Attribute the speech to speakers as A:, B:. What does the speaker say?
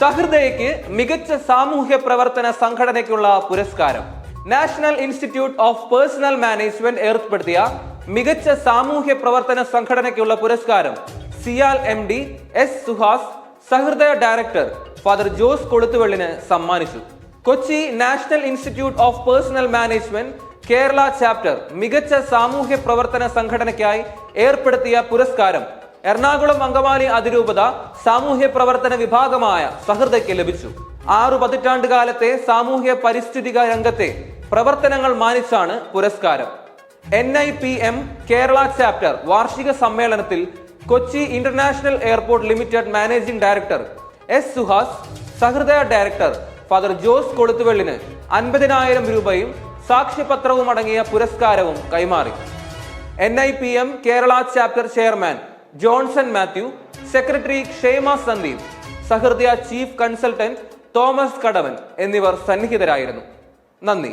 A: സഹൃദയക്ക് മികച്ച സാമൂഹ്യ പ്രവർത്തന സംഘടനയ്ക്കുള്ള പുരസ്കാരം. National institute of personnel management ഏർപ്പെടുത്തിയ മികച്ച സാമൂഹ്യ പ്രവർത്തന സംഘടനയ്ക്കുള്ള പുരസ്കാരം CIAL M D S Suhas Sahrudaya director father Jose കൊളുത്തുവെള്ളിന് സമ്മാനിച്ചു. Kochi national institute of personnel management Kerala chapter മികച്ച സാമൂഹ്യ പ്രവർത്തന സംഘടനയ്ക്കായി ഏർപ്പെടുത്തിയ പുരസ്കാരം എറണാകുളം അങ്കമാലി അതിരൂപത സാമൂഹ്യ പ്രവർത്തന വിഭാഗമായ സഹൃദയ്ക്ക് ലഭിച്ചു. ആറു പതിറ്റാണ്ട് കാലത്തെ സാമൂഹ്യ പരിസ്ഥിതിക രംഗത്തെ പ്രവർത്തനങ്ങൾ മാനിച്ചാണ് പുരസ്കാരം. N I P M Kerala chapter വാർഷിക സമ്മേളനത്തിൽ Kochi international airport limited managing director S Suhas Sahrudaya director father Jose കൊളുത്തുവെള്ളിന് അൻപതിനായിരം രൂപയും സാക്ഷ്യപത്രവും അടങ്ങിയ പുരസ്കാരവും കൈമാറി. N I P M Kerala chapter chairman Johnson Mathew secretary Kshema Sandeep Sahrudaya chief consultant Thomas Kadavan എന്നിവർ സന്നിഹിതരായിരുന്നു. നന്ദി.